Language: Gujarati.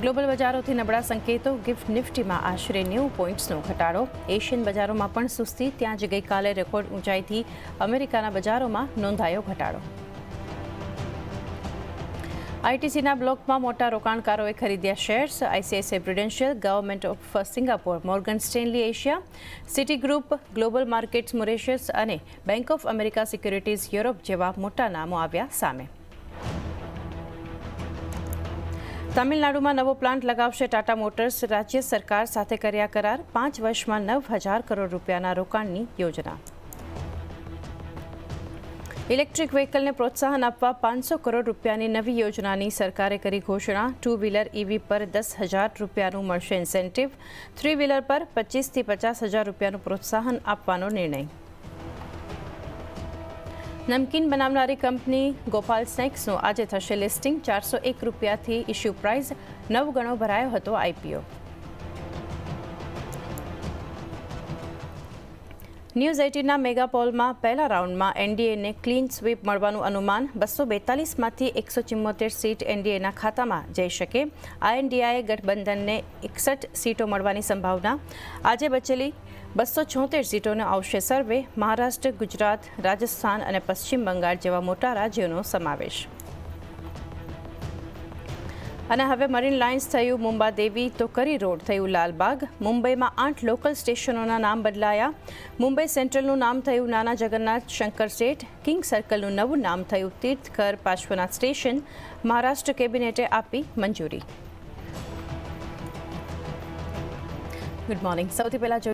ગ્લોબલ બજારોથી નબળા સંકેતો, ગિફ્ટ નિફ્ટીમાં આશરે નેવું પોઈન્ટ્સનો ઘટાડો. એશિયન બજારોમાં પણ સુસ્તી, ત્યાં જ ગઈકાલે રેકોર્ડ ઊંચાઈથી અમેરિકાના બજારોમાં નોંધાયો ઘટાડો. આઈટીસીના બ્લોકમાં મોટા રોકાણકારોએ ખરીદ્યા shares, ICICI Prudential, government of Singapore, Morgan Stanley Asia Citigroup global markets Mauritius અને bank of America securities Europe જેવા મોટા નામો આવ્યા સામે. તમિલનાડુમાં નવો પ્લાન્ટ લગાવશે ટાટા મોટર્સ રાજ્ય સરકાર સાથે કર્યા કરાર. પાંચ વર્ષમાં નવ હજાર કરોડ રૂપિયાના રોકાણની યોજના. ઇલેક્ટ્રિક વ્હીકલને પ્રોત્સાહન આપવા પાંચસો કરોડ રૂપિયાની નવી યોજનાની સરકારે કરી ઘોષણા. ટુ વ્હીલર ઇવી પર દસ હજાર રૂપિયાનું મળશે ઇન્સેન્ટિવ. થ્રી વ્હીલર પર પચીસથી પચાસ હજાર રૂપિયાનું પ્રોત્સાહન આપવાનો નિર્ણય. નમકીન બનાવનારી કંપની ગોપાલ સ્નેક્સનું આજે થશે લિસ્ટિંગ. ચારસો એક રૂપિયાથી ઇશ્યુ પ્રાઇઝ નવ ગણો ભરાયો હતો આઈપીઓ. ન્યૂઝ એટીનના મેગાપોલમાં પહેલા રાઉન્ડમાં એનડીએને ક્લીન સ્વીપ મળવાનું અનુમાન બસો બેતાલીસમાંથી એકસો ચુમ્મોતેર સીટ એનડીએના ખાતામાં જઈ શકે. આઈએનડીઆઈએ ગઠબંધનને એકસઠ સીટો મળવાની સંભાવના. આજે બચેલી બસો છોતેર સીટોનો આવશે સર્વે. મહારાષ્ટ્ર, ગુજરાત, રાજસ્થાન અને પશ્ચિમ બંગાળ જેવા મોટા રાજ્યોનો સમાવેશ. અને હવે મરીન લાઇન્સ થયું મુંબા દેવી તો કરી રોડ થયું લાલબાગ. મુંબઈમાં આઠ લોકલ સ્ટેશનોના નામ બદલાયા. મુંબઈ સેન્ટ્રલનું નામ થયું નાના જગન્નાથ શંકર શેઠ. કિંગ સર્કલનું નવું નામ થયું તીર્થકર પાર્શ્વનાથ સ્ટેશન. મહારાષ્ટ્ર કેબિનેટે આપી મંજૂરી. ગુડ મોર્નિંગ સૌથી પહેલાં જોઈએ